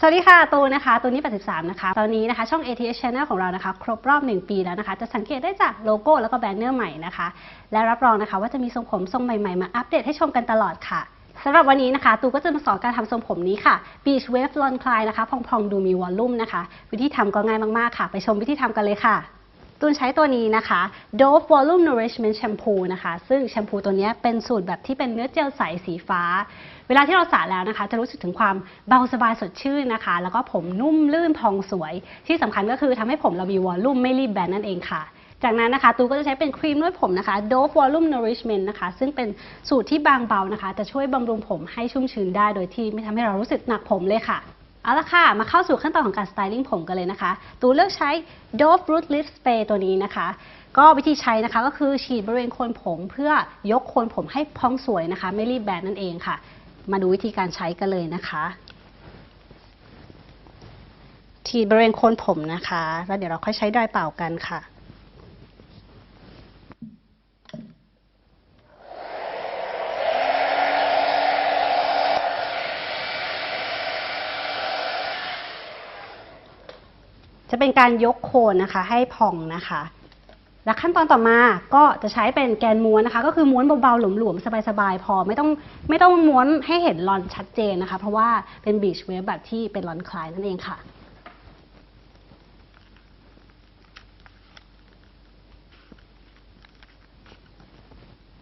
สวัสดีค่ะ ตูนะคะ ตูนี่83 นะคะ ตอนนี้นะคะ ช่อง ATS Channel ของเรานะคะ ครบรอบ 1 ปีแล้วนะคะ จะสังเกตได้จากโลโก้แล้วก็แบนเนอร์ใหม่นะคะ และรับรองนะคะว่าจะมีทรงผมทรงใหม่ๆ มาอัปเดตให้ชมกันตลอดค่ะสำหรับวันนี้นะคะ ตูก็จะมาสอนการทำทรงผมนี้ค่ะ Beach Wave Lon Cly นะคะ พองๆ ดูมีวอลลุ่มนะคะ วิธีทำก็ง่ายมากๆ ค่ะ ไปชมวิธีทำกันเลยค่ะ ตูนใช้ตัวนี้นะคะ Dove Volume Nourishment Shampoo นะคะ ซึ่งแชมพูตัวนี้เป็นสูตรแบบที่เป็นเนื้อเจลใสสีฟ้า เวลาที่เราสระแล้วนะคะ จะรู้สึกถึงความเบาสบายสดชื่นนะคะ แล้วก็ผมนุ่มลื่นพองสวย ที่สำคัญก็คือทำให้ผมเรามีวอลลุ่มไม่รีบแบนนั่นเองค่ะจากนั้นนะคะ ตูก็จะใช้เป็นครีมนวดผมนะคะ Dove Volume Nourishment นะคะ ซึ่งเป็นสูตรที่บางเบานะคะ จะช่วยบำรุงผมให้ชุ่มชื้นได้ โดยที่ไม่ทำให้เรารู้สึกหนักผมเลยค่ะ เอาละค่ะ มาเข้าสู่ขั้นตอนของการสไตลิ่งผมกันเลยนะคะ ตูเลือกใช้ Dove Root Lift Spray ตัวนี้นะคะ ก็วิธีใช้นะคะก็คือฉีดบริเวณโคนผมเพื่อยกโคนผมให้พองสวยนะคะ ไม่รีบแบนนั่นเองค่ะ มาดูวิธีการใช้กันเลยนะคะ ฉีดบริเวณโคนผมนะคะ แล้วเดี๋ยวเราค่อยใช้ดอยเป่ากันค่ะ จะเป็นการยกโคนนะคะให้พองนะคะ และขั้นตอนต่อมาก็จะใช้เป็นแกนม้วนนะคะ ก็คือม้วนเบาๆ หลวมๆ สบายๆ พอไม่ต้องไม่ต้องม้วนให้เห็นรอนชัดเจนนะคะ เพราะว่าเป็นบีชเวฟแบบที่เป็นรอนคลายนั่นเองค่ะ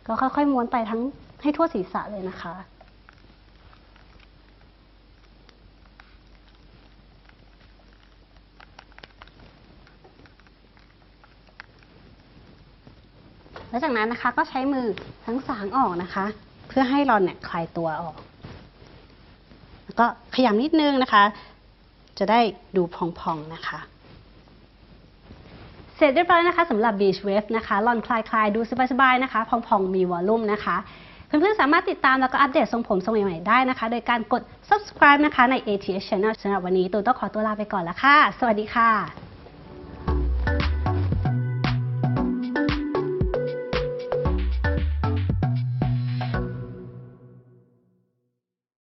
ก็ค่อยๆม้วนไปทั้งให้ทั่วศีรษะเลยนะคะ แล้วจากนั้นนะคะก็ใช้มือทั้งสางออกนะคะ เพื่อให้รอนเนี่ยคลายตัวออก แล้วก็ขยำนิดนึงนะคะ จะได้ดูพองๆนะคะ เสร็จเรียบร้อยนะคะสำหรับ Beach Wave นะคะลอนคลายคลายๆดูสบายๆนะคะพองๆมีวอลลุ่มนะคะเพื่อนๆสามารถติดตามแล้วก็อัปเดตทรงผมทรงใหม่ๆได้นะคะ โดยการกด subscribe นะคะใน ATS Channel สำหรับวันนี้ตูนต้องขอตัวลาไปก่อนแล้วค่ะ สวัสดีค่ะ